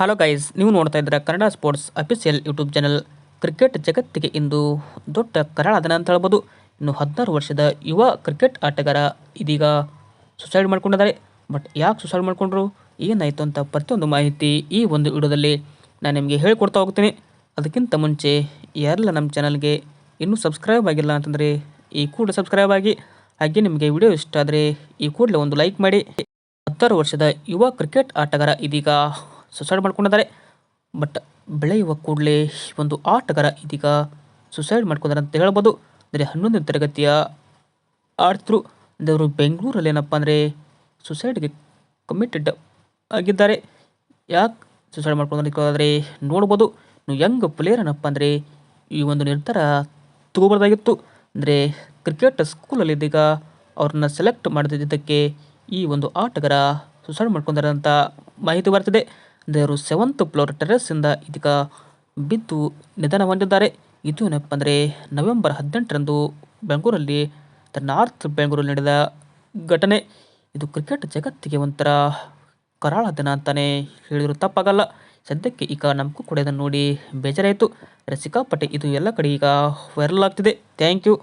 Hello guys ನೀವು ನೋಡ್ತಾ ಇದ್ದೀರಾ Kannada sports official YouTube channel cricket ಜಗತ್ತಿಗೆ ಇಂದು ದೊಡ್ಡ ಕರಾಳ ದಿನ ಅಂತ ಹೇಳ್ಬೋದು. ಇನ್ನು ಹದಿನಾರು ವರ್ಷದ ಯುವ ಕ್ರಿಕೆಟ್ ಆಟಗಾರ ಇದೀಗ ಸುಸೈಡ್ ಮಾಡ್ಕೊಂಡಿದ್ದಾರೆ. ಬಟ್ ಯಾಕೆ ಸುಸೈಡ್ ಮಾಡ್ಕೊಂಡ್ರು? ಏನಾಯಿತು ಅಂತ ಪ್ರತಿಯೊಂದು ಮಾಹಿತಿ ಈ ಒಂದು ವಿಡಿಯೋದಲ್ಲಿ ನಾನು ನಿಮಗೆ ಹೇಳಿಕೊಡ್ತಾ ಹೋಗ್ತೀನಿ. ಅದಕ್ಕಿಂತ ಮುಂಚೆ ಯಾರೆಲ್ಲ ನಮ್ಮ ಚಾನಲ್ಗೆ ಇನ್ನೂ ಸಬ್ಸ್ಕ್ರೈಬ್ ಆಗಿಲ್ಲ ಅಂತಂದರೆ ಈ ಕೂಡಲೇ ಸಬ್ಸ್ಕ್ರೈಬ್ ಆಗಿ. ಹಾಗೆ ನಿಮಗೆ ವಿಡಿಯೋ ಇಷ್ಟ ಆದರೆ ಈ ಕೂಡಲೇ ಒಂದು ಲೈಕ್ ಮಾಡಿ. ಹತ್ತಾರು ವರ್ಷದ ಯುವ ಕ್ರಿಕೆಟ್ ಆಟಗಾರ ಇದೀಗ ಸುಸೈಡ್ ಮಾಡ್ಕೊಂಡಿದ್ದಾರೆ. ಬಟ್ ಬೆಳೆಯುವ ಕೂಡಲೇ ಒಂದು ಆಟಗಾರ ಇದೀಗ ಸುಸೈಡ್ ಮಾಡ್ಕೊಂಡಿದ್ದಾರೆ ಅಂತ ಹೇಳ್ಬೋದು. ಅಂದರೆ ಹನ್ನೊಂದನೇ ತರಗತಿಯ ಆಡ್ತರು. ಅವರು ಬೆಂಗಳೂರಲ್ಲಿ ಏನಪ್ಪ ಅಂದರೆ ಸುಸೈಡ್ಗೆ ಕಮಿಟೆಡ್ ಆಗಿದ್ದಾರೆ. ಯಾಕೆ ಸುಸೈಡ್ ಮಾಡ್ಕೊಂಡ್ರೆ ನೋಡ್ಬೋದು. ನೀವು ಯಂಗ್ ಪ್ಲೇಯರ್ ಏನಪ್ಪ ಅಂದರೆ ಈ ಒಂದು ನಿರ್ಧಾರ ತಗೋಬಾರ್ದಾಗಿತ್ತು. ಅಂದರೆ ಕ್ರಿಕೆಟ್ ಸ್ಕೂಲಲ್ಲಿ ಇದೀಗ ಅವ್ರನ್ನ ಸೆಲೆಕ್ಟ್ ಮಾಡದಿದ್ದಕ್ಕೆ ಈ ಒಂದು ಆಟಗಾರ ಸುಸೈಡ್ ಮಾಡ್ಕೊಂಡಾರೆ ಅಂತ ಮಾಹಿತಿ ಬರ್ತಿದೆ. ಅಂದರೆ ಅವರು ಸೆವೆಂತ್ ಫ್ಲೋರ್ ಇಂದ ಇದೀಗ ಬಿದ್ದು ನಿಧನ ಹೊಂದಿದ್ದಾರೆ ಇದು ಏನಪ್ಪ ಅಂದರೆ ನವೆಂಬರ್ ಹದಿನೆಂಟರಂದು ಬೆಂಗಳೂರಲ್ಲಿ ನಾರ್ತ್ ಬೆಂಗಳೂರಲ್ಲಿ ನಡೆದ ಘಟನೆ. ಇದು ಕ್ರಿಕೆಟ್ ಜಗತ್ತಿಗೆ ಒಂಥರ ಕರಾಳ ದಿನ ಅಂತಲೇ ಹೇಳಿದ್ರು ತಪ್ಪಾಗಲ್ಲ. ಸದ್ಯಕ್ಕೆ ಈಗ ನಮಗೂ ಕೂಡ ಇದನ್ನು ನೋಡಿ ಬೇಜಾರಾಯಿತು. ಸಿಕ್ಕಾಪಟ್ಟೆ ಇದು ಎಲ್ಲ ಕಡೆ ಈಗ ವೈರಲ್ ಆಗ್ತಿದೆ. Thank you